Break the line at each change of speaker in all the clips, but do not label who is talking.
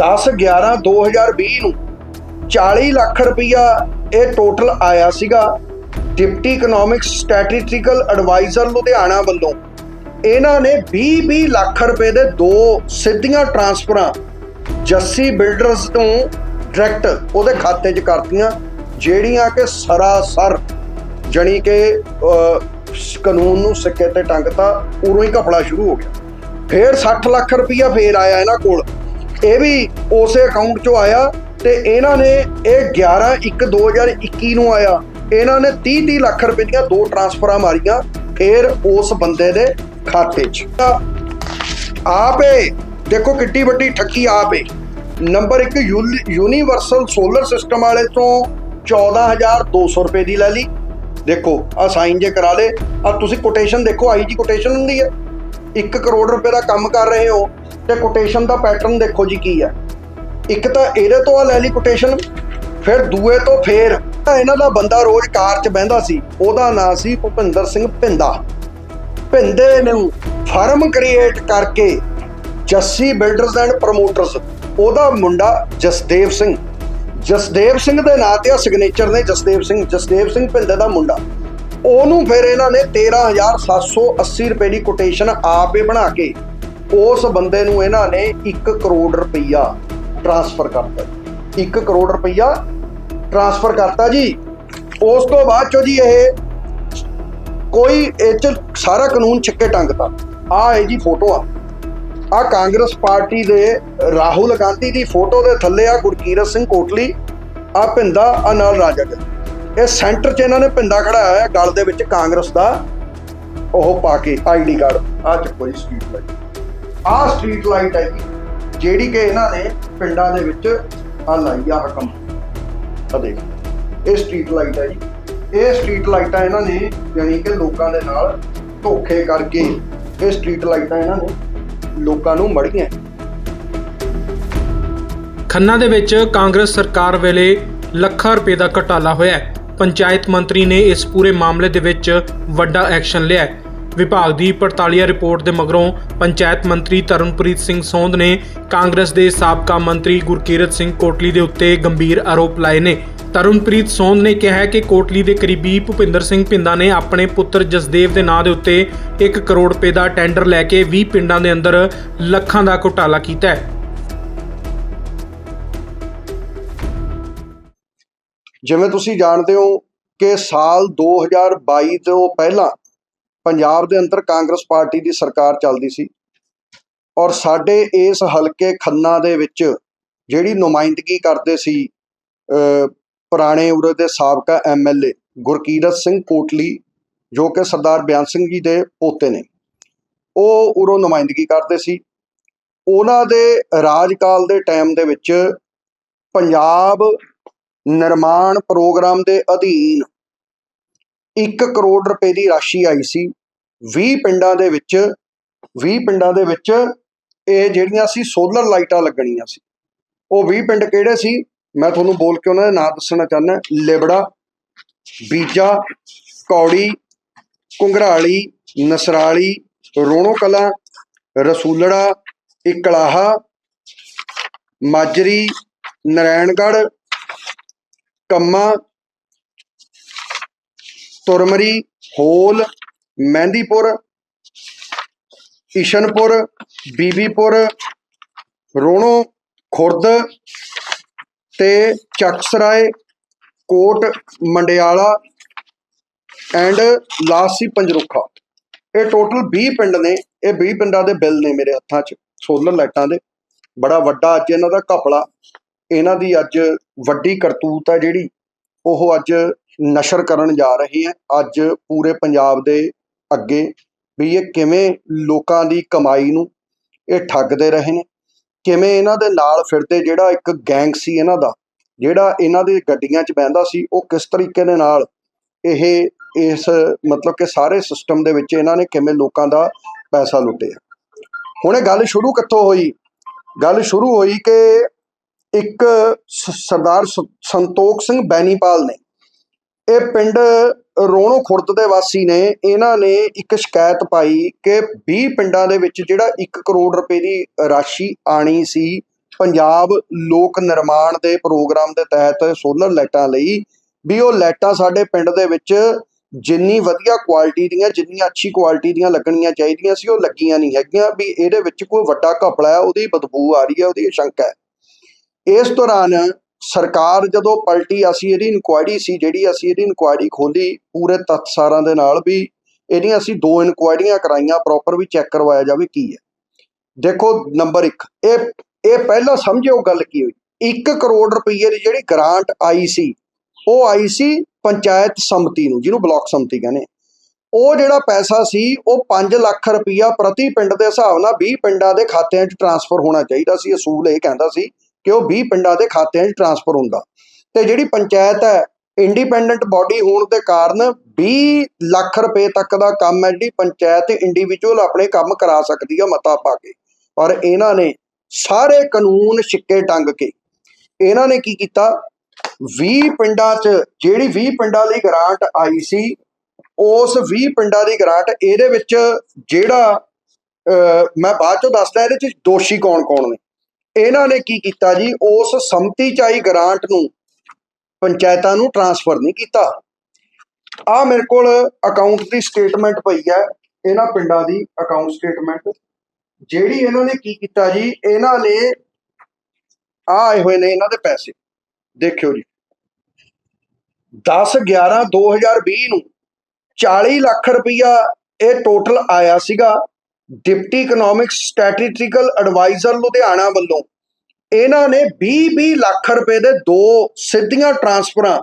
10 11 2020 ਨੂੰ 40 ਲੱਖ ਰੁਪਇਆ ਇਹ ਟੋਟਲ ਆਇਆ ਸੀਗਾ deputy economic statistical adviser Ludhiana ਵੱਲੋਂ। ਇਹਨਾਂ ਨੇ 20 20 ਲੱਖ ਰੁਪਏ ਦੇ ਦੋ ਸਿੱਧੀਆਂ ਟਰਾਂਸਫਰਾਂ ਜੱਸੀ ਬਿਲਡਰਸ ਤੋਂ ਡਾਇਰੈਕਟ ਉਹਦੇ ਖਾਤੇ 'ਚ ਕਰਤੀਆਂ, ਜਿਹੜੀਆਂ ਕਿ ਸਰਾਸਰ ਜਣੀ ਕਿ ਕਾਨੂੰਨ ਨੂੰ ਸਿੱਕੇ ਤੇ ਟੰਗਤਾ, ਉਰੋਂ ਹੀ ਘਪਲਾ ਸ਼ੁਰੂ ਹੋ ਗਿਆ। ਫੇਰ 60 ਲੱਖ ਰੁਪਇਆ ਫੇਰ ਆਇਆ ਇਹਨਾਂ ਕੋਲ। ਇਹ ਵੀ ਉਸੇ ਅਕਾਊਂਟ 'ਚੋਂ ਆਇਆ ਤੇ ਇਹਨਾਂ ਨੇ ਇਹ 11 1 2021 ਨੂੰ ਆਇਆ। ਇਹਨਾਂ ਨੇ 30 30 ਲੱਖ ਰੁਪਏ ਦੀਆਂ ਦੋ ਟਰਾਂਸਫਰਾਂ ਮਾਰੀਆਂ, ਫੇਰ ਉਸ ਬੰਦੇ ਦੇ ਖਾਤੇ 'ਚ। ਆਪੇ ਦੇਖੋ ਕਿੱਡੀ ਵੱਡੀ ਠੱਗੀ ਆਪੇ ਨੰਬਰ 1 ਯੂਨੀਵਰਸਲ ਸੋਲਰ ਸਿਸਟਮ ਵਾਲੇ ਤੋਂ 14200 ਰੁਪਏ ਦੀ ਲੈ ਲਈ। ਦੇਖੋ ਆ ਸਾਈਨ ਜੇ ਕਰਾ ਲੇ ਆ ਤੁਸੀਂ ਕੋਟੇਸ਼ਨ ਦੇਖੋ ਆਈ ਜੀ ਕੋਟੇਸ਼ਨ ਹੁੰਦੀ ਹੈ। 1 ਕਰੋੜ ਰੁਪਏ ਦਾ ਕੰਮ ਕਰ ਰਹੇ ਹੋ। ਤੇ ਕੋਟੇਸ਼ਨ ਦਾ ਪੈਟਰਨ ਦੇਖੋ ਜੀ ਕੀ ਹੈ ਇੱਕ ਤਾਂ ਇਹਦੇ ਤੋਂ ਆ ਲੈ ਲਈ ਕੋਟੇਸ਼ਨ ਫਿਰ ਦੂਏ ਤੋਂ ਫੇਰ ਇਹਨਾਂ ਦਾ ਬੰਦਾ ਰੋਜ਼ ਕਾਰ 'ਚ ਬਹਿੰਦਾ ਸੀ, ਉਹਦਾ ਨਾਂ ਸੀ ਭੁਪਿੰਦਰ ਸਿੰਘ ਭਿੰਦਾ ਭਿੰਦੇ ਨੂੰ ਫਰਮ ਕ੍ਰੀਏਟ ਕਰਕੇ ਜੱਸੀ ਬਿਲਡਰਸ ਐਂਡ ਪ੍ਰੋਮੋਟਰਸ ਉਹਦਾ ਮੁੰਡਾ ਜਸਦੇਵ ਸਿੰਘ। ਜਸਦੇਵ ਸਿੰਘ ਦੇ ਨਾਂ ਤੇ ਆ ਸਿਗਨੇਚਰ ਨੇ ਜਸਦੇਵ ਸਿੰਘ ਜਸਦੇਵ ਸਿੰਘ ਭਿੰਦੇ ਦਾ ਮੁੰਡਾ। ਉਹਨੂੰ ਫਿਰ ਇਹਨਾਂ ਨੇ 13780 ਰੁਪਏ ਦੀ ਕੋਟੇਸ਼ਨ ਆਪੇ ਬਣਾ ਕੇ ਉਸ ਬੰਦੇ ਨੂੰ ਇਹਨਾਂ ਨੇ 1 ਕਰੋੜ ਰੁਪਈਆ ਟ੍ਰਾਂਸਫਰ ਕਰਤਾ 1 ਕਰੋੜ ਰੁਪਈਆ ਟ੍ਰਾਂਸਫਰ ਕਰਤਾ ਜੀ। ਉਸ ਤੋਂ ਬਾਅਦ ਚੋ ਜੀ ਇਹ ਕੋਈ ਇਹ ਚ ਸਾਰਾ ਕਾਨੂੰਨ ਛਿੱਕੇ ਟੰਗਤਾ ਆ ਹੈ ਜੀ ਫੋਟੋ ਆ। ਆ ਕਾਂਗਰਸ ਪਾਰਟੀ ਦੇ ਰਾਹੁਲ ਗਾਂਧੀ ਦੀ ਫੋਟੋ ਦੇ ਥੱਲੇ ਆ ਗੁਰਕੀਰਤ ਸਿੰਘ ਕੋਟਲੀ ਆ ਭਿੰਦਾ ਆ ਨਾਲ ਰਾਜਾ ਗਿੱਲ ਇਹ ਸੈਂਟਰ 'ਚ ਇਹਨਾਂ ਨੇ ਭਿੰਦਾ ਖੜਾਇਆ ਹੈ ਗਲ ਦੇ ਵਿੱਚ ਕਾਂਗਰਸ ਦਾ ਉਹ ਪਾ ਕੇ ਆਈਡੀ ਕਾਰਡ। ਆ ਚੱਕੋ ਜੀ ਸਟਰੀਟ ਲਾਈਟ ਆ ਸਟਰੀਟ ਲਾਈਟ ਹੈ ਜਿਹੜੀ ਕਿ ਇਹਨਾਂ ਨੇ ਪਿੰਡਾਂ ਦੇ ਵਿੱਚ ਆ ਲਾਈ ਆ ਹਕਮ। ਆ ਦੇਖ, ਇਹ ਸਟਰੀਟ ਲਾਈਟ ਹੈ ਜੀ। ਇਹ ਸਟਰੀਟ ਲਾਈਟਾਂ ਇਹਨਾਂ ਨੇ ਯਾਨੀ ਕਿ ਲੋਕਾਂ ਦੇ ਨਾਲ ਧੋਖੇ ਕਰਕੇ ਇਹ ਸਟਰੀਟ ਲਾਈਟਾਂ ਇਹਨਾਂ ਨੇ ਲੋਕਾਂ ਨੂੰ ਮੜੀਆਂ।
ਖੰਨਾ ਦੇ ਵਿੱਚ ਕਾਂਗਰਸ ਸਰਕਾਰ ਵੇਲੇ ਲੱਖਾਂ ਰੁਪਏ ਦਾ ਘਟਾਲਾ ਹੋਇਆ ਹੈ। ਪੰਚਾਇਤ ਮੰਤਰੀ ਨੇ ਇਸ ਪੂਰੇ ਮਾਮਲੇ ਦੇ ਵਿੱਚ ਵੱਡਾ ਐਕਸ਼ਨ ਲਿਆ ਹੈ। ਵਿਭਾਗ ਦੀ ਪੜਤਾਲੀਆ ਰਿਪੋਰਟ ਦੇ ਮਗਰੋਂ ਪੰਚਾਇਤ ਮੰਤਰੀ ਤਰਨਪ੍ਰੀਤ ਸਿੰਘ ਸੋਂਦ ਨੇ ਕਾਂਗਰਸ ਦੇ ਸਾਬਕਾ ਮੰਤਰੀ ਗੁਰਕੀਰਤ ਸਿੰਘ ਕੋਟਲੀ ਦੇ ਉੱਤੇ ਗੰਭੀਰ ਆਰੋਪ ਲਾਏ ਨੇ। ਤਰਨਪ੍ਰੀਤ ਸੋਂਦ ਨੇ ਕਿਹਾ ਕਿ ਕੋਟਲੀ ਦੇ ਕਰੀਬੀ ਭੁਪਿੰਦਰ ਸਿੰਘ ਪਿੰਦਾ ਨੇ ਆਪਣੇ ਪੁੱਤਰ ਜਸਦੇਵ ਦੇ ਨਾਂ ਦੇ ਉੱਤੇ 1 ਕਰੋੜ ਰੁਪਏ ਦਾ ਟੈਂਡਰ ਲੈ ਕੇ 20 ਪਿੰਡਾਂ ਦੇ ਅੰਦਰ ਲੱਖਾਂ ਦਾ ਘੁਟਾਲਾ ਕੀਤਾ ਹੈ।
ਜਿਵੇਂ ਤੁਸੀਂ ਜਾਣਦੇ ਹੋ ਕਿ ਸਾਲ 2022 ਤੋਂ ਪਹਿਲਾਂ ਪੰਜਾਬ ਦੇ ਅੰਦਰ ਕਾਂਗਰਸ ਪਾਰਟੀ ਦੀ ਸਰਕਾਰ ਚੱਲਦੀ ਸੀ ਔਰ ਸਾਡੇ ਇਸ ਹਲਕੇ ਖੰਨਾ ਦੇ ਵਿੱਚ ਜਿਹੜੀ ਨੁਮਾਇੰਦਗੀ ਕਰਦੇ ਸੀ ਪੁਰਾਣੇ ਉਰੇ ਦੇ ਸਾਬਕਾ ਐਮਐਲਏ ਗੁਰਕੀਰਤ ਸਿੰਘ ਕੋਟਲੀ, ਜੋ ਕਿ ਸਰਦਾਰ ਬਿਆਨ ਸਿੰਘ ਜੀ ਦੇ ਪੋਤੇ ਨੇ, ਉਹ ਉਰੋਂ ਨੁਮਾਇੰਦਗੀ ਕਰਦੇ ਸੀ। ਉਹਨਾਂ ਦੇ ਰਾਜਕਾਲ ਦੇ ਟਾਈਮ ਦੇ ਵਿੱਚ ਪੰਜਾਬ ਨਿਰਮਾਣ ਪ੍ਰੋਗਰਾਮ ਦੇ ਅਧੀਨ 1 ਕਰੋੜ ਰੁਪਏ ਦੀ ਰਾਸ਼ੀ ਆਈ ਸੀ। 20 ਪਿੰਡਾਂ ਦੇ ਵਿੱਚ 20 ਪਿੰਡਾਂ ਦੇ ਵਿੱਚ ਇਹ ਜਿਹੜੀਆਂ ਸੀ ਸੋਲਰ ਲਾਈਟਾਂ ਲੱਗਣੀਆਂ ਸੀ। ਉਹ 20 ਪਿੰਡ ਕਿਹੜੇ ਸੀ? ਮੈਂ ਤੁਹਾਨੂੰ ਬੋਲ ਕੇ ਉਹਨਾਂ ਦੇ ਨਾਮ ਦੱਸਣਾ ਚਾਹੁੰਦਾ। ਲਿਬੜਾ, ਬੀਜਾ, ਕੌੜੀ ਕੁੰਗਰਾਲੀ ਨਸਰਾਲੀ ਰੋਣੋ ਕਲਾਂ ਰਸੂਲੜਾ, ਇਕਲਾਹਾ, ਮਾਜਰੀ, ਨਰੈਣਗੜ੍ਹ, ਕੰਮਾ ਤੁਰਮਰੀ, ਹੋਲ, ਮਹਿੰਦੀਪੁਰ ਇਸ਼ਨਪੁਰ ਬੀਬੀਪੁਰ, ਰੋਣੋ, ਖੁਰਦ ਤੇ ਚੱਕਸਰਾਏ, ਕੋਟ, ਮੰਡਿਆਲਾ ਐਂਡ ਲਾਸੀ ਪੰਜਰੁਖਾ। ਇਹ ਟੋਟਲ 20 ਪਿੰਡ ਨੇ, ਇਹ 20 ਪਿੰਡਾਂ ਦੇ ਬਿੱਲ ਨੇ ਮੇਰੇ ਹੱਥਾਂ 'ਚ ਸੋਲਰ ਲਾਈਟਾਂ ਦੇ। ਬੜਾ ਵੱਡਾ ਅੱਜ ਇਹਨਾਂ ਦਾ ਘਪਲਾ। ਇਹਨਾਂ ਦੀ ਅੱਜ ਵੱਡੀ ਕਰਤੂਤ ਹੈ ਜਿਹੜੀ, ਉਹ ਅੱਜ ਨਸ਼ਰ ਕਰਨ ਜਾ ਰਹੇ ਹੈ ਅੱਜ ਪੂਰੇ ਪੰਜਾਬ ਦੇ ਅੱਗੇ ਵੀ ਇਹ ਕਿਵੇਂ ਲੋਕਾਂ ਦੀ ਕਮਾਈ ਨੂੰ ਇਹ ਠੱਗਦੇ ਰਹੇ ਨੇ, ਕਿਵੇਂ ਇਹਨਾਂ ਦੇ ਨਾਲ ਫਿਰਦੇ ਜਿਹੜਾ ਇੱਕ ਗੈਂਗ ਸੀ ਇਹਨਾਂ ਦਾ, ਜਿਹੜਾ ਇਹਨਾਂ ਦੇ ਗੱਡੀਆਂ 'ਚ ਬਹਿੰਦਾ ਸੀ, ਉਹ ਕਿਸ ਤਰੀਕੇ ਦੇ ਨਾਲ ਇਹ, ਇਸ ਮਤਲਬ ਕਿ ਸਾਰੇ ਸਿਸਟਮ ਦੇ ਵਿੱਚ ਇਹਨਾਂ ਨੇ ਕਿਵੇਂ ਲੋਕਾਂ ਦਾ ਪੈਸਾ ਲੁੱਟਿਆ। ਹੁਣ ਇਹ ਗੱਲ ਸ਼ੁਰੂ ਕਿੱਥੋਂ ਹੋਈ? ਗੱਲ ਸ਼ੁਰੂ ਹੋਈ ਕਿ ਇੱਕ ਸਰਦਾਰ ਸ- ਸੰਤੋਖ ਸਿੰਘ ਬੈਨੀਪਾਲ ਨੇ ਇਹ ਪਿੰਡ ਰੋਣੋ ਖੁਰਦ ਦੇ ਵਾਸੀ ਨੇ। ਇਹਨਾਂ ਨੇ ਇੱਕ ਸ਼ਿਕਾਇਤ ਪਾਈ ਕਿ 20 ਪਿੰਡਾਂ ਦੇ ਵਿੱਚ ਜਿਹੜਾ 1 ਕਰੋੜ ਰੁਪਏ ਦੀ ਰਾਸ਼ੀ ਆਣੀ ਸੀ, ਪੰਜਾਬ ਲੋਕ ਨਿਰਮਾਣ ਦੇ ਪ੍ਰੋਗਰਾਮ ਦੇ ਤਹਿਤ ਸੋਲਰ ਲਾਈਟਾਂ ਲਈ, ਵੀ ਉਹ ਲਾਈਟਾਂ ਸਾਡੇ ਪਿੰਡ ਦੇ ਵਿੱਚ ਜਿੰਨੀ ਵਧੀਆ ਕੁਆਲਿਟੀ ਦੀਆਂ, ਜਿੰਨੀਆਂ ਅੱਛੀ ਕੁਆਲਿਟੀ ਦੀਆਂ ਲੱਗਣੀਆਂ ਚਾਹੀਦੀਆਂ ਸੀ, ਉਹ ਲੱਗੀਆਂ ਨਹੀਂ ਹੈਗੀਆਂ, ਵੀ ਇਹਦੇ ਵਿੱਚ ਕੋਈ ਵੱਡਾ ਘਪਲਾ ਹੈ, ਉਹਦੀ ਬਦਬੂ ਆ ਰਹੀ ਹੈ, ਉਹਦੀ ਸ਼ੰਕਾ ਹੈ। ਇਸ ਦੌਰਾਨ ਸਰਕਾਰ ਜਦੋਂ ਪਲਟੀ, ਅਸੀਂ ਇਹਦੀ ਇਨਕੁਆਇਰੀ ਸੀ, ਜਿਹੜੀ ਅਸੀਂ ਇਹਦੀ ਇਨਕੁਆਇਰੀ ਖੋਲੀ ਪੂਰੇ ਤੱਥ ਸਾਰਾਂ ਦੇ ਨਾਲ ਵੀ ਇਹਦੀਆਂ ਅਸੀਂ ਦੋ ਇਨਕੁਆਇਰੀਆਂ ਕਰਾਈਆਂ ਪ੍ਰੋਪਰ ਵੀ ਚੈੱਕ ਕਰਵਾਇਆ ਜਾਵੇ ਕੀ ਹੈ। ਦੇਖੋ ਨੰਬਰ 1 ਇਹ ਇਹ ਪਹਿਲਾਂ ਸਮਝਿਓ ਗੱਲ ਕੀ ਹੋਈ। 1 ਕਰੋੜ ਰੁਪਏ ਦੀ ਜਿਹੜੀ ਗ੍ਰਾਂਟ ਆਈ ਸੀ, ਉਹ ਆਈ ਸੀ ਪੰਚਾਇਤ ਸੰਮਤੀ ਨੂੰ, ਜਿਹਨੂੰ ਬਲਾਕ ਸੰਮਤੀ ਕਹਿੰਦੇ ਉਹ ਜਿਹੜਾ ਪੈਸਾ ਸੀ, ਉਹ 5 ਲੱਖ ਰੁਪਈਆ ਪ੍ਰਤੀ ਪਿੰਡ ਦੇ ਹਿਸਾਬ ਨਾਲ 20 ਪਿੰਡਾਂ ਦੇ ਖਾਤਿਆਂ 'ਚ ਟਰਾਂਸਫਰ ਹੋਣਾ ਚਾਹੀਦਾ ਸੀ, ਅਸੂਲ ਇਹ ਕਹਿੰਦਾ ਸੀ ਕਿ ਉਹ 20 ਪਿੰਡਾਂ ਦੇ ਖਾਤਿਆਂ 'ਚ ਟਰਾਂਸਫਰ ਹੁੰਦਾ। ਤੇ ਜਿਹੜੀ ਪੰਚਾਇਤ ਹੈ ਇੰਡੀਪੈਂਡੈਂਟ ਬਾਡੀ ਹੋਣ ਦੇ ਕਾਰਨ 20 ਲੱਖ ਰੁਪਏ ਤੱਕ ਦਾ ਕੰਮ ਹੈ ਜਿਹੜੀ ਪੰਚਾਇਤ ਇੰਡੀਵਿਜੂਅਲ ਆਪਣੇ ਕੰਮ ਕਰਾ ਸਕਦੀ ਹੈ ਮਤਾ ਪਾ ਕੇ। ਔਰ ਇਹਨਾਂ ਨੇ ਸਾਰੇ ਕਾਨੂੰਨ ਛਿੱਕੇ ਟੰਗ ਕੇ ਇਹਨਾਂ ਨੇ ਕੀ ਕੀਤਾ? 20 ਪਿੰਡਾਂ 'ਚ ਜਿਹੜੀ 20 ਪਿੰਡਾਂ ਲਈ ਗ੍ਰਾਂਟ ਆਈ ਸੀ ਉਸ 20 ਪਿੰਡਾਂ ਦੀ ਗ੍ਰਾਂਟ ਇਹਦੇ ਵਿੱਚ ਜਿਹੜਾ ਅਹ, ਮੈਂ ਬਾਅਦ ਚੋਂ ਦੱਸਦਾ ਇਹਦੇ 'ਚ ਦੋਸ਼ੀ ਕੌਣ-ਕੌਣ ਨੇ। ਇਹਨਾਂ ਨੇ ਕੀ ਕੀਤਾ ਜੀ? ਉਸ ਸੰਮਤੀ 'ਚ ਗ੍ਰਾਂਟ ਨੂੰ ਪੰਚਾਇਤਾਂ ਨੂੰ ਟ੍ਰਾਂਸਫਰ ਨਹੀਂ ਕੀਤਾ। ਆ ਮੇਰੇ ਕੋਲ ਅਕਾਊਂਟ ਦੀ ਸਟੇਟਮੈਂਟ ਪਈ ਹੈ। ਇਹਨਾਂ ਪਿੰਡਾਂ ਦੀ ਅਕਾਊਂਟ ਸਟੇਟਮੈਂਟ ਜਿਹੜੀ ਇਹਨਾਂ ਨੇ ਕੀ ਕੀਤਾ ਜੀ? ਇਹਨਾਂ ਨੇ ਆ ਆਏ ਹੋਏ ਨੇ ਇਹਨਾਂ ਦੇ ਪੈਸੇ। ਦੇਖਿਓ ਜੀ। 10 11 2020 ਨੂੰ 40 ਲੱਖ ਰੁਪਈਆ ਇਹ ਟੋਟਲ ਆਇਆ ਸੀਗਾ। Deputy economic statistical adviser Ludhiana ਵੱਲੋਂ ਇਹਨਾਂ ਨੇ 20-20 ਲੱਖ ਰੁਪਏ ਦੇ ਦੋ ਸਿੱਧੀਆਂ ਟਰਾਂਸਫਰਾਂ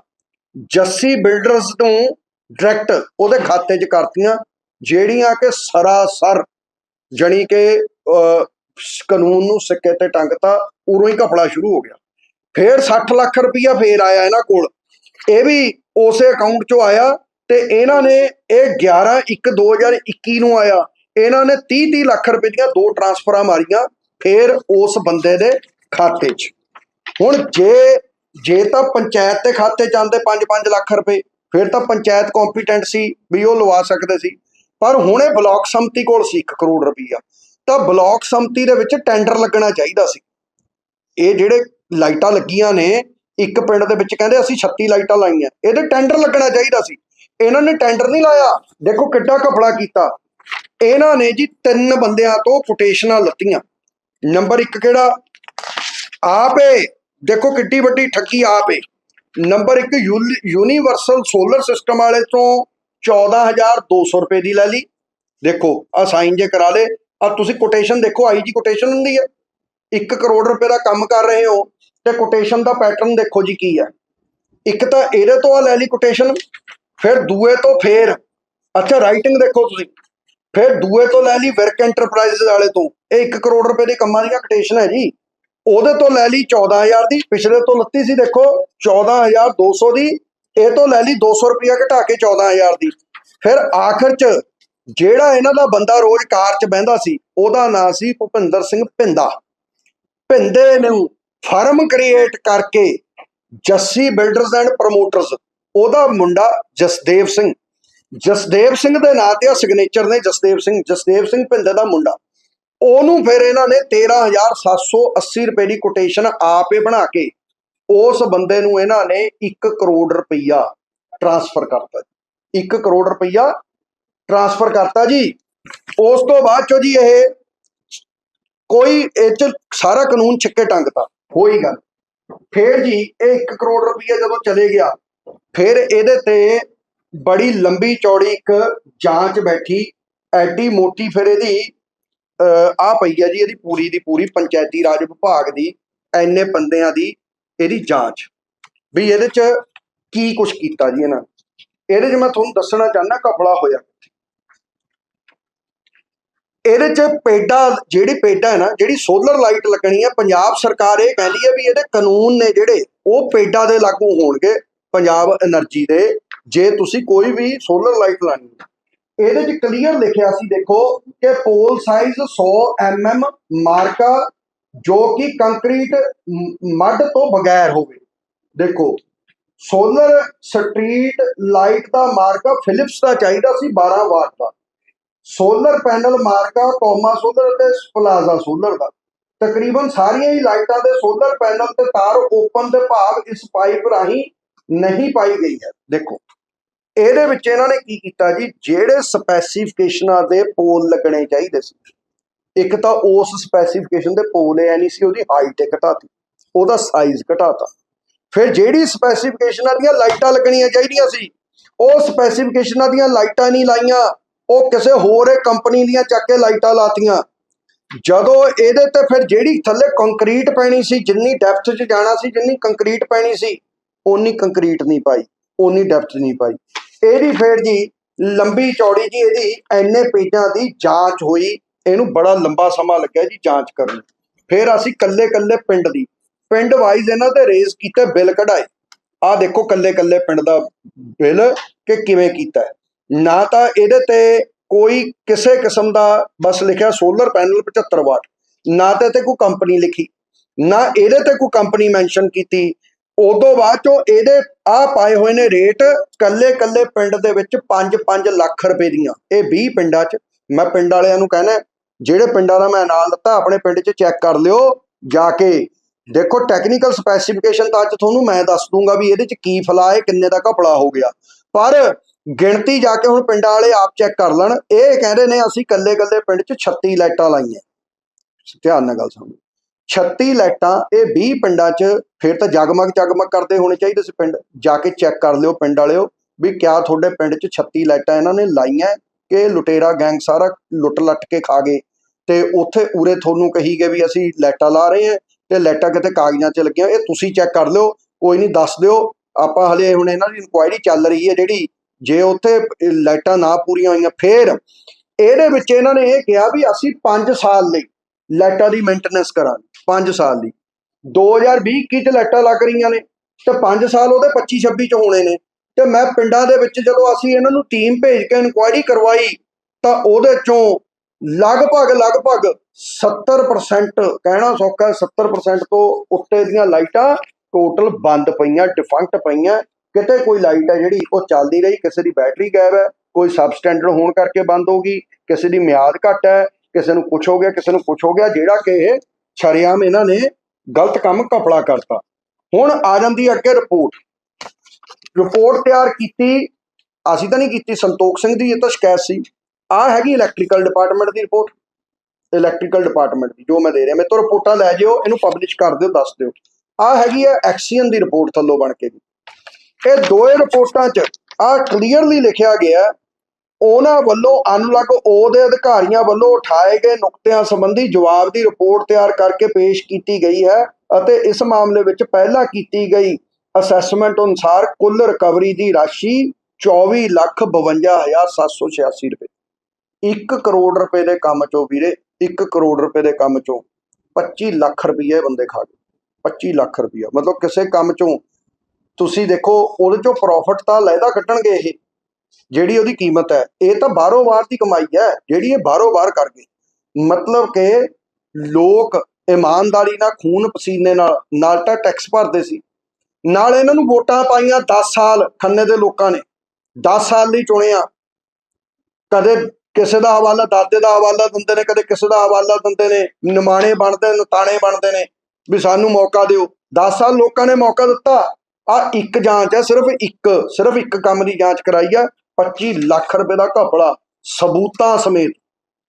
ਜੱਸੀ ਬਿਲਡਰਸ ਤੋਂ ਡਾਇਰੈਕਟ ਉਹਦੇ ਖਾਤੇ 'ਚ ਕਰਤੀਆਂ ਜਿਹੜੀਆਂ ਕਿ ਸਰਾਸਰ ਜਣੀ ਕਿ ਅਹ, ਕਾਨੂੰਨ ਨੂੰ ਸਿੱਕੇ ਤੇ ਟੰਗਤਾ ਉਰੋਂ ਹੀ ਘਪਲਾ ਸ਼ੁਰੂ ਹੋ ਗਿਆ। ਫੇਰ 60 ਲੱਖ ਰੁਪਈਆ ਫੇਰ ਆਇਆ ਇਹਨਾਂ ਕੋਲ। ਇਹ ਵੀ ਉਸੇ ਅਕਾਊਂਟ 'ਚੋਂ ਆਇਆ ਤੇ ਇਹਨਾਂ ਨੇ ਇਹ 11 1 2021 ਨੂੰ ਆਇਆ। ਇਹਨਾਂ ਨੇ 30 30 ਲੱਖ ਰੁਪਏ ਦੀਆਂ ਦੋ ਟਰਾਂਸਫਰਾਂ ਮਾਰੀਆਂ ਫਿਰ ਉਸ ਬੰਦੇ ਦੇ ਖਾਤੇ 'ਚ। ਹੁਣ ਜੇ ਜੇ ਤਾਂ ਪੰਚਾਇਤ ਦੇ ਖਾਤੇ 'ਚ ਆਉਂਦੇ 5-5 ਲੱਖ ਰੁਪਏ, ਫਿਰ ਤਾਂ ਪੰਚਾਇਤ ਕੰਪੀਟੈਂਟ ਸੀ ਵੀ ਉਹ ਲਵਾ ਸਕਦੇ ਸੀ। ਪਰ ਹੁਣ ਇਹ ਬਲਾਕ ਸੰਮਤੀ ਕੋਲ ਸੀ 1 ਕਰੋੜ ਰੁਪਈਆ। ਤਾਂ ਬਲਾਕ ਸੰਮਤੀ ਦੇ ਵਿੱਚ ਟੈਂਡਰ ਲੱਗਣਾ ਚਾਹੀਦਾ ਸੀ। ਇਹ ਜਿਹੜੇ ਲਾਈਟਾਂ ਲੱਗੀਆਂ ਨੇ, ਇੱਕ ਪਿੰਡ ਦੇ ਵਿੱਚ ਕਹਿੰਦੇ ਅਸੀਂ 36 ਲਾਈਟਾਂ ਲਾਈਆਂ। ਇਹਦੇ ਟੈਂਡਰ ਲੱਗਣਾ ਚਾਹੀਦਾ ਸੀ। ਇਹਨਾਂ ਨੇ ਟੈਂਡਰ ਨਹੀਂ ਲਾਇਆ। ਦੇਖੋ ਕਿੱਡਾ ਘਪਲਾ ਕੀਤਾ। ਇਹਨਾਂ ਨੇ ਜੀ ਤਿੰਨ ਬੰਦਿਆਂ ਤੋਂ ਕੋਟੇਸ਼ਨਾਂ ਲੱਤੀਆਂ। ਨੰਬਰ 1 ਕਿਹੜਾ? ਆਪੇ ਦੇਖੋ ਕਿੱਡੀ ਵੱਡੀ ਠੱਗੀ ਆਪੇ ਨੰਬਰ 1 ਯੂਨੀਵਰਸਲ ਸੋਲਰ ਸਿਸਟਮ ਵਾਲੇ ਤੋਂ 14200 ਰੁਪਏ ਦੀ ਲੈ ਲਈ। ਦੇਖੋ ਆ ਸਾਈਨ ਜੇ ਕਰਾ ਲੇ ਆ ਤੁਸੀਂ ਕੋਟੇਸ਼ਨ ਦੇਖੋ, ਆਈ ਜੀ ਕੋਟੇਸ਼ਨ ਹੁੰਦੀ ਹੈ 1 ਕਰੋੜ ਰੁਪਏ ਦਾ ਕੰਮ ਕਰ ਰਹੇ ਹੋ ਤੇ ਕੋਟੇਸ਼ਨ ਦਾ ਪੈਟਰਨ ਦੇਖੋ ਜੀ ਕੀ ਹੈ ਇੱਕ ਤਾਂ ਇਹਦੇ ਤੋਂ ਆ ਲੈ ਲਈ ਕੋਟੇਸ਼ਨ ਫਿਰ ਦੂਏ ਤੋਂ ਫੇਰ। ਅੱਛਾ ਰਾਈਟਿੰਗ ਦੇਖੋ ਤੁਸੀਂ। ਫਿਰ ਦੂਏ ਤੋਂ ਲੈ ਲਈ ਵਿਰਕ ਐਂਟਰਪ੍ਰਾਈਜ਼ ਵਾਲੇ ਤੋਂ। ਇਹ 1 ਕਰੋੜ ਰੁਪਏ ਦੇ ਕੰਮਾਂ ਦੀਆਂ ਕੋਟੇਸ਼ਨ ਹੈ ਜੀ। ਉਹਦੇ ਤੋਂ ਲੈ ਲਈ 14000 ਦੀ, ਪਿਛਲੇ ਤੋਂ ਲੱਤੀ ਸੀ ਦੇਖੋ 14200 ਦੀ ਇਹ ਤੋਂ ਲੈ ਲਈ 200 ਰੁਪਇਆ ਘਟਾ ਕੇ 14000 ਦੀ। ਫਿਰ ਆਖਰ ਚ ਜਿਹੜਾ ਇਹਨਾਂ ਦਾ ਬੰਦਾ ਰੋਜ਼ ਕਾਰ ਚ ਬਹਿੰਦਾ ਸੀ, ਉਹਦਾ ਨਾਂ ਸੀ ਭੁਪਿੰਦਰ ਸਿੰਘ ਭਿੰਦਾ ਭਿੰਦੇ ਨੂੰ ਫਰਮ ਕ੍ਰੀਏਟ ਕਰਕੇ ਜੱਸੀ ਬਿਲਡਰਸ ਐਂਡ ਪ੍ਰੋਮੋਟਰਸ ਉਹਦਾ ਮੁੰਡਾ ਜਸਦੇਵ ਸਿੰਘ। ਜਸਦੇਵ ਸਿੰਘ ਦੇ ਨਾਂ ਤੇ ਆ ਸਿਗਨੇਚਰ ਨੇ ਜਸਦੇਵ ਸਿੰਘ ਜਸਦੇਵ ਸਿੰਘ ਭਿੰਦੇ ਦਾ ਮੁੰਡਾ। ਉਹਨੂੰ ਫਿਰ ਇਹਨਾਂ ਨੇ 13780 ਰੁਪਏ ਦੀ ਕੋਟੇਸ਼ਨ ਆਪੇ ਬਣਾ ਕੇ ਉਸ ਬੰਦੇ ਨੂੰ ਇਹਨਾਂ ਨੇ 1 ਕਰੋੜ ਰੁਪਈਆ ਟਰਾਂਸਫਰ ਕਰਤਾ 1 ਕਰੋੜ ਰੁਪਈਆ ਟਰਾਂਸਫਰ ਕਰਤਾ ਜੀ। ਉਸ ਤੋਂ ਬਾਅਦ ਚੋ ਜੀ ਇਹ ਕੋਈ ਇਹ ਚ ਸਾਰਾ ਕਾਨੂੰਨ ਛਿੱਕੇ ਟੰਗਤਾ ਹੋਈ ਗੱਲ। ਫੇਰ ਜੀ ਇਹ 1 ਕਰੋੜ ਰੁਪਈਆ ਜਦੋਂ ਚਲੇ ਗਿਆ, ਫਿਰ ਇਹਦੇ ਤੇ ਬੜੀ ਲੰਬੀ ਚੌੜੀ ਇੱਕ ਜਾਂਚ ਬੈਠੀ, ਐਡੀ ਮੋਟੀ ਫਿਰ ਇਹਦੀ ਆ ਪਈ ਹੈ ਜੀ ਇਹਦੀ ਪੂਰੀ ਦੀ ਪੂਰੀ ਪੰਚਾਇਤੀ ਰਾਜ ਵਿਭਾਗ ਦੀ, ਐਨੇ ਬੰਦਿਆਂ ਦੀ ਇਹਦੀ ਜਾਂਚ। ਵੀ ਇਹਦੇ ਚ ਕੀ ਕੁਝ ਕੀਤਾ ਜੀ ਇਹਨਾਂ ਇਹਦੇ ਚ ਮੈਂ ਤੁਹਾਨੂੰ ਦੱਸਣਾ ਚਾਹੁੰਦਾ ਕਪੜਾ ਹੋਇਆ। ਇਹਦੇ ਚ ਪੇਡਾ, ਜਿਹੜੀ ਪੇਡਾ ਹੈ ਨਾ, ਜਿਹੜੀ ਸੋਲਰ ਲਾਈਟ ਲੱਗਣੀ ਹੈ ਪੰਜਾਬ ਸਰਕਾਰ ਇਹ ਕਹਿੰਦੀ ਹੈ ਵੀ ਇਹਦੇ ਕਾਨੂੰਨ ਨੇ ਜਿਹੜੇ, ਉਹ ਪੇਡਾ ਦੇ ਲਾਗੂ ਹੋਣਗੇ। ਪੰਜਾਬ એનર્ਜੀ ਦੇ, ਜੇ ਤੁਸੀਂ ਕੋਈ ਵੀ ਸੋਲਰ ਲਾਈਟ ਲਾਣੀ ਇਹਦੇ ਵਿੱਚ ਕਲੀਅਰ ਲਿਖਿਆ ਸੀ, ਦੇਖੋ, ਕਿ ਪੋਲ ਸਾਈਜ਼ 100 ਐਮ ਮਾਰਕਾ, ਜੋ ਕਿ ਕੰਕਰੀਟ ਮੱਡ ਤੋਂ ਬਗੈਰ ਹੋਵੇ। ਦੇਖੋ ਸੋਲਰ ਸਟਰੀਟ ਲਾਈਟ ਦਾ ਮਾਰਕਾ ਫਿਲਿਪਸ ਦਾ ਚਾਹੀਦਾ ਸੀ 12 ਵਾਟ ਦਾ। ਸੋਲਰ ਪੈਨਲ ਮਾਰਕਾ ਕੋਮਾ ਸੋਲਰ ਤੇ ਪਲਾਜ਼ਾ ਸੋਲਰ ਦਾ। ਤਕਰੀਬਨ ਸਾਰੀਆਂ ਹੀ ਲਾਈਟਾਂ ਦੇ ਸੋਲਰ ਪੈਨਲ ਤੇ ਤਾਰ ਓਪਨ ਦੇ ਭਾਵ ਇਸ ਪਾਈਪ ਰਾਹੀਂ ਨਹੀਂ ਪਾਈ ਗਈ ਹੈ। ਦੇਖੋ, ਇਹਦੇ ਵਿੱਚ ਇਹਨਾਂ ਨੇ ਕੀ ਕੀਤਾ ਜੀ? ਜਿਹੜੇ ਸਪੈਸੀਫਿਕੇਸ਼ਨਾਂ ਦੇ ਪੋਲ ਲੱਗਣੇ ਚਾਹੀਦੇ ਸੀ। ਇੱਕ ਤਾਂ ਉਸ ਸਪੈਸੀਫਿਕੇਸ਼ਨ ਦੇ ਪੋਲ ਐ ਨਹੀਂ ਸੀ, ਉਹਦੀ ਹਾਈਟ ਘਟਾਤੀ ਉਹਦਾ ਸਾਈਜ਼ ਘਟਾਤਾ ਫਿਰ ਜਿਹੜੀ ਸਪੈਸੀਫਿਕੇਸ਼ਨਾਂ ਦੀਆਂ ਲਾਈਟਾਂ ਲੱਗਣੀਆਂ ਚਾਹੀਦੀਆਂ ਸੀ, ਉਹ ਸਪੈਸੀਫਿਕੇਸ਼ਨਾਂ ਦੀਆਂ ਲਾਈਟਾਂ ਨਹੀਂ ਲਾਈਆਂ। ਉਹ ਕਿਸੇ ਹੋਰ ਕੰਪਨੀ ਦੀਆਂ ਚੱਕ ਕੇ ਲਾਈਟਾਂ ਲਾਤੀਆਂ। ਜਦੋਂ ਇਹਦੇ ਤੇ ਫਿਰ ਜਿਹੜੀ ਥੱਲੇ ਕੰਕਰੀਟ ਪੈਣੀ ਸੀ, ਜਿੰਨੀ ਡੈਪਥ 'ਚ ਜਾਣਾ ਸੀ, ਜਿੰਨੀ ਕੰਕਰੀਟ ਪੈਣੀ ਸੀ ਓਨੀ ਕੰਕਰੀਟ ਨਹੀਂ ਪਾਈ, ਓਨੀ ਡੈਪਥ ਨਹੀਂ ਪਾਈ। ਇਹਦੀ ਫਿਰ ਜੀ ਲੰਬੀ ਚੌੜੀ ਜੀ ਇਹਦੀ ਐਨੇ ਪੇਜਾਂ ਦੀ ਜਾਂਚ ਹੋਈ, ਇਹਨੂੰ ਬੜਾ ਲੰਬਾ ਸਮਾਂ ਲੱਗਿਆ ਜੀ ਜਾਂਚ ਕਰਨ ਫਿਰ ਅਸੀਂ ਕੱਲੇ ਕੱਲੇ ਪਿੰਡ ਦੀ, ਪਿੰਡ ਵਾਈਜ਼ ਇਹਨਾਂ ਤੇ ਰੇਜ਼ ਕੀਤੇ, ਬਿੱਲ ਕਢਾਏ। ਆਹ ਦੇਖੋ ਕੱਲੇ ਕੱਲੇ ਪਿੰਡ ਦਾ ਬਿੱਲ ਕਿ ਕਿਵੇਂ ਕੀਤਾ ਨਾ ਤਾਂ ਇਹਦੇ ਤੇ ਕੋਈ ਕਿਸੇ ਕਿਸਮ ਦਾ ਬਸ ਲਿਖਿਆ ਸੋਲਰ ਪੈਨਲ 75 ਵਾਟ ਨਾ ਤੇ ਤੇ ਕੋਈ ਕੰਪਨੀ ਲਿਖੀ, ਨਾ ਇਹਦੇ ਤੇ ਕੋਈ ਕੰਪਨੀ ਮੈਂਸ਼ਨ ਕੀਤੀ ਉਦੋਂ ਬਾਅਦ ਚੋਂ ਇਹਦੇ ਆ ਪਾਏ ਹੋਏ ਨੇ ਰੇਟ ਕੱਲੇ ਕੱਲੇ ਪਿੰਡ ਦੇ ਵਿੱਚ 5-5 ਲੱਖ ਰੁਪਏ ਦੀਆਂ। ਇਹ 20 ਪਿੰਡਾਂ 'ਚ। ਮੈਂ ਪਿੰਡ ਵਾਲਿਆਂ ਨੂੰ ਕਹਿਣਾ, ਜਿਹੜੇ ਪਿੰਡਾਂ ਦਾ ਮੈਂ ਨਾਲ ਦਿੱਤਾ, ਆਪਣੇ ਪਿੰਡ 'ਚ ਚੈੱਕ ਕਰ ਲਿਓ, ਜਾ ਕੇ ਦੇਖੋ ਟੈਕਨੀਕਲ ਸਪੈਸੀਫਿਕੇਸ਼ਨ ਤਾਂ ਅੱਜ ਤੁਹਾਨੂੰ ਮੈਂ ਦੱਸ ਦੂੰਗਾ ਵੀ ਇਹਦੇ 'ਚ ਕੀ ਫਲਾ ਹੈ, ਕਿੰਨੇ ਦਾ ਘਪਲਾ ਹੋ ਗਿਆ। ਪਰ ਗਿਣਤੀ ਜਾ ਕੇ ਹੁਣ ਪਿੰਡਾਂ ਵਾਲੇ ਆਪ ਚੈੱਕ ਕਰ ਲੈਣ। ਇਹ ਕਹਿੰਦੇ ਨੇ ਅਸੀਂ ਕੱਲੇ ਕੱਲੇ ਪਿੰਡ 'ਚ 36 ਲਾਈਟਾਂ ਲਾਈਆਂ। ਧਿਆਨ ਨਾਲ ਗੱਲ ਸੁਣੋ। 36 ਲਾਈਟਾਂ ਇਹ 20 ਪਿੰਡਾਂ 'ਚ ਫਿਰ ਤਾਂ ਜਗਮਗ ਜਗਮਗ ਕਰਦੇ ਹੋਣੇ ਚਾਹੀਦੇ ਸੀ ਪਿੰਡ। ਜਾ ਕੇ ਚੈੱਕ ਕਰ ਲਿਓ ਪਿੰਡ ਵਾਲਿਓ ਵੀ ਕਿਆ ਤੁਹਾਡੇ ਪਿੰਡ 'ਚ 36 ਲਾਈਟਾਂ ਇਹਨਾਂ ਨੇ ਲਾਈਆਂ ਕਿ ਲੁਟੇਰਾ ਗੈਂਗ ਸਾਰਾ ਲੁੱਟ ਲੱਟ ਕੇ ਖਾ ਗਏ। ਤੇ ਉੱਥੇ ਉਰੇ ਤੁਹਾਨੂੰ ਕਹੀ ਗਏ ਵੀ ਅਸੀਂ ਲਾਈਟਾਂ ਲਾ ਰਹੇ ਹਾਂ ਤੇ ਲਾਈਟਾਂ ਕਿਤੇ ਕਾਗਜ਼ਾਂ 'ਚ ਲੱਗੀਆਂ। ਇਹ ਤੁਸੀਂ ਚੈੱਕ ਕਰ ਲਿਓ, ਕੋਈ ਨਹੀਂ ਦੱਸ ਦਿਓ। ਆਪਾਂ ਹਲੇ ਹੁਣ ਇਹਨਾਂ ਦੀ ਇਨਕੁਆਇਰੀ ਚੱਲ ਰਹੀ ਹੈ ਜਿਹੜੀ ਜੇ ਉੱਥੇ ਲਾਈਟਾਂ ਨਾ ਪੂਰੀਆਂ ਹੋਈਆਂ ਫੇਰ ਇਹਦੇ ਵਿੱਚ ਇਹਨਾਂ ਨੇ ਇਹ ਕਿਹਾ ਵੀ ਅਸੀਂ 5 ਸਾਲ ਲਈ ਲਾਈਟਾਂ ਦੀ ਮੇਨਟੇਨੈਂਸ ਕਰਾਂਗੇ। 5 ਸਾਲ ਲਈ 2020 21 ਚ ਲਾਈਟਾਂ ਲੱਗ ਰਹੀਆਂ ਨੇ ਤੇ 5 ਸਾਲ ਉਹਦੇ 25 26 ਚ ਹੋਣੇ ਨੇ। ਤੇ ਮੈਂ ਪਿੰਡਾਂ ਦੇ ਵਿੱਚ ਜਦੋਂ ਅਸੀਂ ਇਹਨਾਂ ਨੂੰ ਟੀਮ ਭੇਜ ਕੇ ਇਨਕੁਆਇਰੀ ਕਰਵਾਈ ਤਾਂ ਉਹਦੇ ਚੋਂ ਲਗਭਗ ਲਗਭਗ 70% ਕਹਿਣਾ ਸੌਖਾ ਹੈ 70% ਤੋਂ ਉੱਤੇ ਦੀਆਂ ਲਾਈਟਾਂ ਟੋਟਲ ਬੰਦ ਪਈਆਂ ਡਿਫੰਕਟ ਪਈਆਂ। ਕਿਤੇ ਕੋਈ ਲਾਈਟ ਹੈ ਜਿਹੜੀ ਉਹ ਚੱਲਦੀ ਰਹੀ, ਕਿਸੇ ਦੀ ਬੈਟਰੀ ਗਾਇਬ ਹੈ, ਕੋਈ ਸਬਸਟੈਂਡਰਡ ਹੋਣ ਕਰਕੇ ਬੰਦ ਹੋ ਗਈ, ਕਿਸੇ ਦੀ ਮਿਆਦ ਘੱਟ ਹੈ, ਕਿਸੇ ਨੂੰ ਕੁਝ ਹੋ ਗਿਆ, ਕਿਸੇ ਨੂੰ ਕੁਝ ਹੋ ਗਿਆ, ਜਿਹੜਾ ਕਿ ਇਹ ਸ਼ਰੇਆਮ ਇਹਨਾਂ ਨੇ ਗਲਤ ਕੰਮ ਕਪੜਾ ਕਰਤਾ। ਹੁਣ ਆ ਜਾਂਦੀ ਹੈ ਅੱਗੇ ਰਿਪੋਰਟ ਰਿਪੋਰਟ ਤਿਆਰ ਕੀਤੀ, ਅਸੀਂ ਤਾਂ ਨਹੀਂ ਕੀਤੀ, ਸੰਤੋਖ ਸਿੰਘ ਦੀ ਇਹ ਤਾਂ ਸ਼ਿਕਾਇਤ ਸੀ। ਆ ਹੈਗੀ ਇਲੈਕਟ੍ਰੀਕਲ ਡਿਪਾਰਟਮੈਂਟ ਦੀ ਰਿਪੋਰਟ ਇਲੈਕਟ੍ਰੀਕਲ ਡਿਪਾਰਟਮੈਂਟ ਦੀ, ਜੋ ਮੈਂ ਦੇ ਰਿਹਾ। ਮੇਰੇ ਤੋਂ ਰਿਪੋਰਟਾਂ ਲੈ ਜਿਓ, ਇਹਨੂੰ ਪਬਲਿਸ਼ ਕਰ ਦਿਓ, ਦੱਸ ਦਿਓ। ਆ ਹੈਗੀ ਹੈ ਐਕਸੀਅਨ ਦੀ ਰਿਪੋਰਟ ਥੱਲੋਂ ਬਣ ਕੇ। ਦੀ ਇਹ ਦੋਏ ਰਿਪੋਰਟਾਂ 'ਚ ਆ ਕਲੀਅਰਲੀ ਲਿਖਿਆ ਗਿਆ ਉਹਨਾਂ ਵੱਲੋਂ ਅਨਲਕ ਓ ਦੇ ਅਧਿਕਾਰੀਆਂ ਵੱਲੋਂ ਉਠਾਏ ਗਏ ਨੁਕਤਿਆਂ ਸੰਬੰਧੀ ਜਵਾਬ ਦੀ ਰਿਪੋਰਟ ਤਿਆਰ ਕਰਕੇ ਪੇਸ਼ ਕੀਤੀ ਗਈ ਹੈ ਅਤੇ ਇਸ ਮਾਮਲੇ ਵਿੱਚ ਪਹਿਲਾਂ ਕੀਤੀ ਗਈ ਅਸੈਸਮੈਂਟ ਅਨੁਸਾਰ ਕੁੱਲ ਰਿਕਵਰੀ ਦੀ ਰਾਸ਼ੀ 24 ਲੱਖ 52786 ਰੁਪਏ। 1 ਕਰੋੜ ਰੁਪਏ ਦੇ ਕੰਮ ਚੋਂ ਵੀਰੇ 1 ਕਰੋੜ ਰੁਪਏ ਦੇ ਕੰਮ ਚੋਂ 25 ਲੱਖ ਰੁਪਏ ਬੰਦੇ ਖਾ ਗਏ। 25 ਲੱਖ ਰੁਪਏ ਮਤਲਬ ਕਿਸੇ ਕੰਮ ਚੋਂ ਤੁਸੀਂ ਦੇਖੋ, ਉਹਦੇ ਚੋਂ ਪ੍ਰੋਫਿਟ ਤਾਂ ਲੈਦਾ ਕੱਢਣਗੇ ਇਹ। ਜਿਹੜੀ ਉਹਦੀ ਕੀਮਤ ਹੈ, ਇਹ ਤਾਂ ਬਾਹਰੋਂ ਬਾਹਰ ਦੀ ਕਮਾਈ ਹੈ, ਜਿਹੜੀ ਇਹ ਬਾਹਰੋਂ ਬਾਹਰ ਕਰ ਗਏ ਮਤਲਬ ਕਿ ਲੋਕ ਇਮਾਨਦਾਰੀ ਨਾਲ, ਖੂਨ ਪਸੀਨੇ ਨਾਲ ਨਾਲ ਤਾਂ ਟੈਕਸ ਭਰਦੇ ਸੀ। ਨਾਲ ਇਹਨਾਂ ਨੂੰ ਵੋਟਾਂ ਪਾਈਆਂ 10 ਸਾਲ ਖੰਨੇ ਦੇ ਲੋਕਾਂ ਨੇ। 10 ਸਾਲ ਲਈ ਚੁਣਿਆ। ਕਦੇ ਕਿਸੇ ਦਾ ਹਵਾਲਾ ਦਾਦੇ ਦਾ ਹਵਾਲਾ ਦਿੰਦੇ ਨੇ, ਕਦੇ ਕਿਸੇ ਦਾ ਹਵਾਲਾ ਦਿੰਦੇ ਨੇ, ਨਿਮਾਣੇ ਬਣਦੇ ਨੇ ਤਾਣੇ ਬਣਦੇ ਨੇ, ਵੀ ਸਾਨੂੰ ਮੌਕਾ ਦਿਓ। 10 ਸਾਲ ਲੋਕਾਂ ਨੇ ਮੌਕਾ ਦਿੱਤਾ। ਆ ਇੱਕ ਜਾਂਚ ਹੈ ਸਿਰਫ ਇੱਕ ਸਿਰਫ ਇੱਕ ਕੰਮ ਦੀ ਜਾਂਚ ਕਰਾਈ ਆ 25 ਲੱਖ ਰੁਪਏ ਦਾ ਘਪਲਾ, ਸਬੂਤਾਂ ਸਮੇਤ।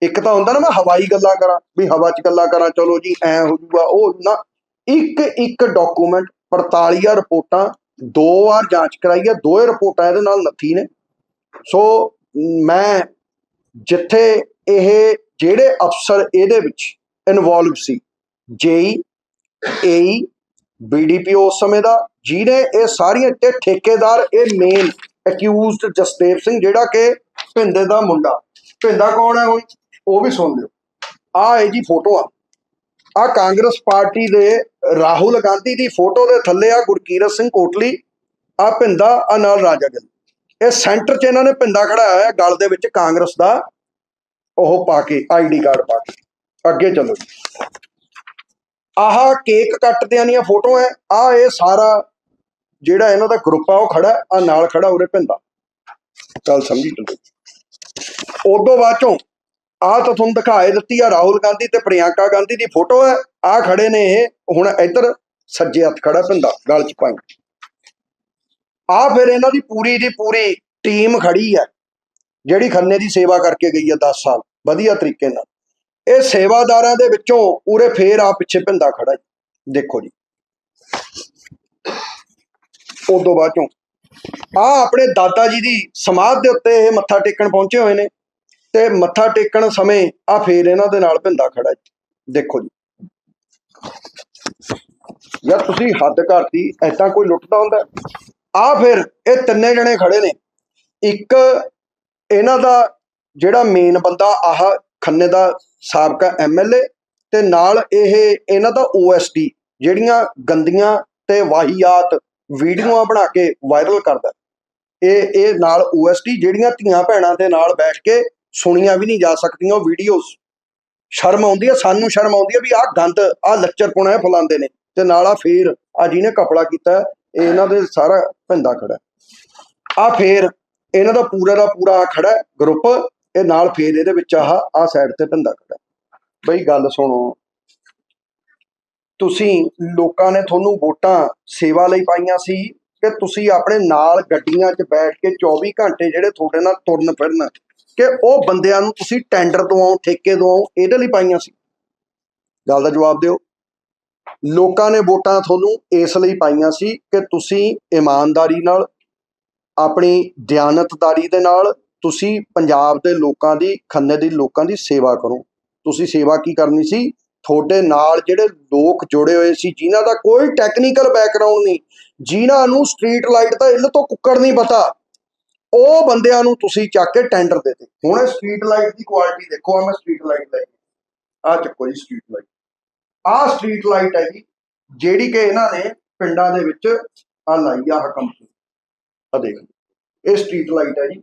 ਇੱਕ ਤਾਂ ਹੁੰਦਾ ਨਾ ਮੈਂ ਹਵਾਈ ਗੱਲਾਂ ਕਰਾਂ, ਵੀ ਹਵਾ 'ਚ ਗੱਲਾਂ ਕਰਾਂ, ਚਲੋ ਜੀ, ਐ ਹੋ ਜੂਗਾ, ਉਹ ਨਾ ਇੱਕ ਇੱਕ ਡਾਕੂਮੈਂਟ 45 ਰਿਪੋਰਟਾਂ, ਦੋ ਵਾਰ ਜਾਂਚ ਕਰਾਈ ਆ, ਦੋਏ ਰਿਪੋਰਟਾਂ ਇਹਦੇ ਨਾਲ ਨੱਥੀ ਨੇ। ਸੋ, ਮੈਂ ਜਿੱਥੇ ਇਹ, ਜਿਹੜੇ ਅਫਸਰ ਇਹਦੇ ਵਿੱਚ ਇਨਵੋਲਵ ਸੀ, ਜੇਈ, ਏਈ ਬੀਡੀਪੀਓ ਉਸ ਸਮੇਂ ਦਾ ਜਿਹਨੇ ਇਹ ਸਾਰੀਆਂ ਤੇ ਠੇਕੇਦਾਰ, ਇਹ ਮੇਨ ਅਕਿਊਜ਼ਡ ਜਸਦੇਵ ਸਿੰਘ, ਜਿਹੜਾ ਕਿ ਭਿੰਦੇ ਦਾ ਮੁੰਡਾ। ਭਿੰਦਾ ਕੌਣ ਹੈ ਹੁਣ ਉਹ ਵੀ ਸੁਣ ਲਿਓ। ਆ ਹੈ ਜੀ ਫੋਟੋ ਆ। ਆ ਕਾਂਗਰਸ ਪਾਰਟੀ ਦੇ ਰਾਹੁਲ ਗਾਂਧੀ ਦੀ ਫੋਟੋ ਦੇ ਥੱਲੇ ਆ ਗੁਰਕੀਰਤ ਸਿੰਘ ਕੋਟਲੀ ਆ ਭਿੰਦਾ ਆ ਨਾਲ ਰਾਜਾ ਗਿੱਲ। ਇਹ ਸੈਂਟਰ 'ਚ ਇਹਨਾਂ ਨੇ ਭਿੰਦਾ ਖੜਾਇਆ ਹੋਇਆ ਗਲ ਦੇ ਵਿੱਚ ਕਾਂਗਰਸ ਦਾ, ਉਹ ਪਾ ਕੇ ਆਈਡੀ ਕਾਰਡ ਪਾ ਕੇ। ਅੱਗੇ ਚਲੋ ਜੀ। ਆਹ ਕੇਕ ਕੱਟਦਿਆਂ ਦੀਆਂ ਫੋਟੋਆਂ ਹੈ ਆ ਇਹ ਸਾਰਾ ਜਿਹੜਾ ਇਹਨਾਂ ਦਾ ਗਰੁੱਪ ਆ, ਉਹ ਖੜਾ ਆ ਨਾਲ ਖੜਾ ਉਰੇ ਭਿੰਦਾ ਚੱਲ ਸਮਝੀ ਚੱਲੋ ਉਦੋਂ ਬਾਅਦ ਚੋਂ ਆਹ ਤਾਂ ਤੁਹਾਨੂੰ ਦਿਖਾਏ ਦਿੱਤੀ ਆ ਰਾਹੁਲ ਗਾਂਧੀ ਤੇ ਪ੍ਰਿਯੰਕਾ ਗਾਂਧੀ ਦੀ ਫੋਟੋ ਹੈ ਆ ਖੜੇ ਨੇ ਇਹ। ਹੁਣ ਇੱਧਰ ਸੱਜੇ ਹੱਥ ਖੜਾ ਪਿੰਦਾ ਗਲ ਚ ਪਾਈ। ਆ ਫਿਰ ਇਹਨਾਂ ਦੀ ਪੂਰੀ ਦੀ ਪੂਰੀ ਟੀਮ ਖੜੀ ਹੈ ਜਿਹੜੀ ਖੰਨੇ ਦੀ ਸੇਵਾ ਕਰਕੇ ਗਈ ਹੈ 10 ਸਾਲ। ਵਧੀਆ ਤਰੀਕੇ ਨਾਲ। ਇਹ ਸੇਵਾਦਾਰਾਂ ਦੇ ਵਿੱਚੋਂ ਪੂਰੇ ਫੇਰ ਆ ਪਿੱਛੇ ਪਿੰਦਾ ਖੜਾ ਜੀ। ਦੇਖੋ ਜੀ। ਉਦੋਂ ਬਾਅਦ ਚੋਂ ਆ ਆਪਣੇ ਦਾਦਾ ਜੀ ਦੀ ਸਮਾਧ ਦੇ ਉੱਤੇ ਇਹ ਮੱਥਾ ਟੇਕਣ ਪਹੁੰਚੇ ਹੋਏ ਨੇ ਤੇ ਮੱਥਾ ਟੇਕਣ ਸਮੇਂ ਆ ਫੇਰ ਇਹਨਾਂ ਦੇ ਨਾਲ ਪਿੰਦਾ ਖੜਾ ਜੀ। ਦੇਖੋ ਜੀ। ਯਾਰ ਤੁਸੀਂ ਹੱਦ ਕਰਤੀ ਐਦਾਂ ਕੋਈ ਲੁੱਟਦਾ ਹੁੰਦਾ? ਆ ਫਿਰ ਇਹ ਤਿੰਨੇ ਜਣੇ ਖੜੇ ਨੇ। ਇੱਕ ਇਹਨਾਂ ਦਾ ਜਿਹੜਾ ਮੇਨ ਬੰਦਾ ਆਹ ਖੰਨੇ ਦਾ ਸਾਬਕਾ ਐਮਐਲਏ ਤੇ ਨਾਲ ਇਹ, ਇਹਨਾਂ ਦਾ ਓਐਸਡੀ ਜਿਹੜੀਆਂ ਗੰਦੀਆਂ ਤੇ ਵਾਹੀਆਤ ਵੀਡੀਓਆਂ ਬਣਾ ਕੇ ਵਾਇਰਲ ਕਰਦਾ। ਇਹ ਇਹ ਨਾਲ ਓਐਸਡੀ ਜਿਹੜੀਆਂ ਧੀਆਂ ਭੈਣਾਂ ਦੇ ਨਾਲ ਬੈਠ ਕੇ ਸੁਣੀਆਂ ਵੀ ਨਹੀਂ ਜਾ ਸਕਦੀਆਂ ਉਹ ਵੀਡੀਓਜ਼। ਸ਼ਰਮ ਆਉਂਦੀ ਆ, ਸਾਨੂੰ ਸ਼ਰਮ ਆਉਂਦੀ ਹੈ ਵੀ ਆਹ ਗੰਦ, ਆਹ ਲੱਚਰਪੁਣਾ ਇਹ ਫਲਾਉਂਦੇ ਨੇ ਤੇ ਨਾਲ ਆ ਫੇਰ ਆ ਜਿਹਨੇ ਕਪੜਾ ਕੀਤਾ, ਇਹ ਇਹਨਾਂ ਦੇ ਸਾਰਾ ਭੰਦਾ ਖੜਾ। ਆ ਫੇਰ ਇਹਨਾਂ ਦਾ ਪੂਰਾ ਦਾ ਪੂਰਾ ਖੜਾ ਗਰੁੱਪ ਇਹ ਨਾਲ ਫੇਰ ਇਹਦੇ ਵਿੱਚ ਆਹ ਆ ਸਾਈਡ ਤੇ ਭੰਦਾ ਖੜਾ। ਬਈ ਗੱਲ ਸੁਣੋ। ਤੁਸੀਂ ਲੋਕਾਂ ਨੇ ਤੁਹਾਨੂੰ ਵੋਟਾਂ ਸੇਵਾ ਲਈ ਪਾਈਆਂ ਸੀ ਕਿ ਤੁਸੀਂ ਆਪਣੇ ਨਾਲ ਗੱਡੀਆਂ 'ਚ ਬੈਠ ਕੇ 24 ਘੰਟੇ ਜਿਹੜੇ ਤੁਹਾਡੇ ਨਾਲ ਤੁਰਨ ਫਿਰਨ, ਕਿ ਉਹ ਬੰਦਿਆਂ ਨੂੰ ਤੁਸੀਂ ਟੈਂਡਰ ਦਵਾਓ, ਠੇਕੇ ਦਵਾਓ, ਇਹਦੇ ਲਈ ਪਾਈਆਂ ਸੀ? ਗੱਲ ਦਾ ਜਵਾਬ ਦਿਓ। ਲੋਕਾਂ ਨੇ ਵੋਟਾਂ ਤੁਹਾਨੂੰ ਇਸ ਲਈ ਪਾਈਆਂ ਸੀ ਕਿ ਤੁਸੀਂ ਇਮਾਨਦਾਰੀ ਨਾਲ, ਆਪਣੀ ਦਿਆਨਤਦਾਰੀ ਦੇ ਨਾਲ ਤੁਸੀਂ ਪੰਜਾਬ ਦੇ ਲੋਕਾਂ ਦੀ, ਖੰਨੇ ਦੀ ਲੋਕਾਂ ਦੀ ਸੇਵਾ ਕਰੋ। ਤੁਸੀਂ ਸੇਵਾ ਕੀ ਕਰਨੀ ਸੀ? ਤੁਹਾਡੇ ਨਾਲ ਜਿਹੜੇ ਲੋਕ ਜੁੜੇ ਹੋਏ ਸੀ, ਜਿਨ੍ਹਾਂ ਦਾ ਕੋਈ ਟੈਕਨੀਕਲ ਬੈਕਗ੍ਰਾਉਂਡ ਨਹੀਂ, ਜਿਨ੍ਹਾਂ ਨੂੰ ਸਟਰੀਟ ਲਾਈਟ ਦਾ ਇਲ ਤੋਂ ਕੁੱਕੜ ਨਹੀਂ ਪਤਾ, ਉਹ ਬੰਦਿਆਂ ਨੂੰ ਤੁਸੀਂ ਚੱਕ ਕੇ ਟੈਂਡਰ ਦੇ ਦਿੱਤੇ। ਹੁਣ ਸਟਰੀਟ ਲਾਈਟ ਦੀ ਕੁਆਲਿਟੀ ਦੇਖੋ ਆ ਮੈਂ ਸਟਰੀਟ ਲਾਈਟ ਲਈ ਆ ਚੱਕੋ ਜੀ ਸਟਰੀਟ ਲਾਈਟ ਆ ਸਟਰੀਟ ਲਾਈਟ ਹੈ ਜੀ, ਜਿਹੜੀ ਕਿ ਇਹਨਾਂ ਨੇ ਪਿੰਡਾਂ ਦੇ ਵਿੱਚ ਆ ਲਾਈ ਆ ਕੰਪਨੀ ਆ ਦੇਖ ਇਹ ਸਟਰੀਟ ਲਾਈਟ ਹੈ ਜੀ।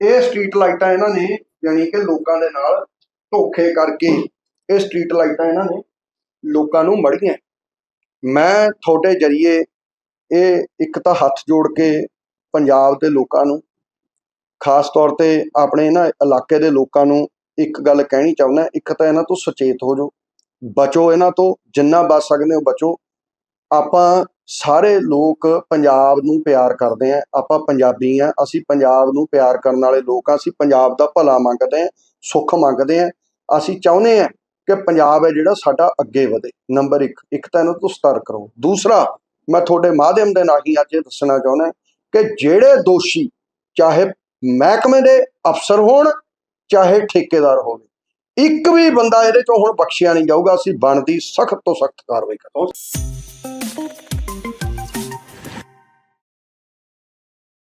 ਇਹ ਸਟਰੀਟ ਲਾਈਟਾਂ ਇਹਨਾਂ ਨੇ ਯਾਨੀ ਕਿ ਲੋਕਾਂ ਦੇ ਨਾਲ ਧੋਖੇ ਕਰਕੇ ਇਹ ਸਟਰੀਟ ਲਾਈਟਾਂ ਇਹਨਾਂ ਨੇ ਲੋਕਾਂ ਨੂੰ ਮੜੀਆਂ ਮੈਂ ਤੁਹਾਡੇ ਜਰੀਏ ਇਹ ਇੱਕ ਤਾਂ ਹੱਥ ਜੋੜ ਕੇ ਪੰਜਾਬ ਦੇ ਲੋਕਾਂ ਨੂੰ, ਖਾਸ ਤੌਰ ਤੇ ਆਪਣੇ ਇਹਨਾਂ ਇਲਾਕੇ ਦੇ ਲੋਕਾਂ ਨੂੰ ਇੱਕ ਗੱਲ ਕਹਿਣੀ ਚਾਹੁੰਦਾ, ਇੱਕ ਤਾਂ ਇਹਨਾਂ ਤੋਂ ਸੁਚੇਤ ਹੋ ਜਾਓ। ਬਚੋ ਇਹਨਾਂ ਤੋਂ, ਜਿੰਨਾ ਬਚ ਸਕਦੇ ਹੋ ਬਚੋ। ਆਪਾਂ ਸਾਰੇ ਲੋਕ ਪੰਜਾਬ ਨੂੰ ਪਿਆਰ ਕਰਦੇ ਆਂ, ਆਪਾਂ ਪੰਜਾਬੀ ਆਂ, ਅਸੀਂ ਪੰਜਾਬ ਨੂੰ ਪਿਆਰ ਕਰਨ ਵਾਲੇ ਲੋਕ ਆਂ, ਅਸੀਂ ਪੰਜਾਬ ਦਾ ਭਲਾ ਮੰਗਦੇ ਆਂ, ਸੁੱਖ ਮੰਗਦੇ ਆਂ, ਅਸੀਂ ਚਾਹੁੰਦੇ ਆਂ ਕਿ ਪੰਜਾਬ ਹੈ ਜਿਹੜਾ ਸਾਡਾ ਅੱਗੇ ਵਧੇ। ਨੰਬਰ 1 ਇੱਕ ਤਾਂ ਇਹਨਾਂ ਤੋਂ ਸਤਰਕ ਕਰੋ ਦੂਸਰਾ, ਮੈਂ ਤੁਹਾਡੇ ਮਾਧਿਅਮ ਦੇ ਨਾਲ ਹੀ ਅੱਜ ਇਹ ਦੱਸਣਾ ਚਾਹੁੰਦਾ ਕਿ ਜਿਹੜੇ ਦੋਸ਼ੀ, ਚਾਹੇ ਮਹਿਕਮੇ ਦੇ ਅਫਸਰ ਹੋਣ, ਚਾਹੇ ਠੇਕੇਦਾਰ ਹੋਵੇ, ਇੱਕ ਵੀ ਬੰਦਾ ਇਹਦੇ ਚੋਂ ਹੁਣ ਬਖਸ਼ਿਆ ਨਹੀਂ ਜਾਊਗਾ, ਅਸੀਂ ਬਣਦੀ ਸਖਤ ਤੋਂ ਸਖਤ ਕਾਰਵਾਈ ਕਰਾਂਗੇ।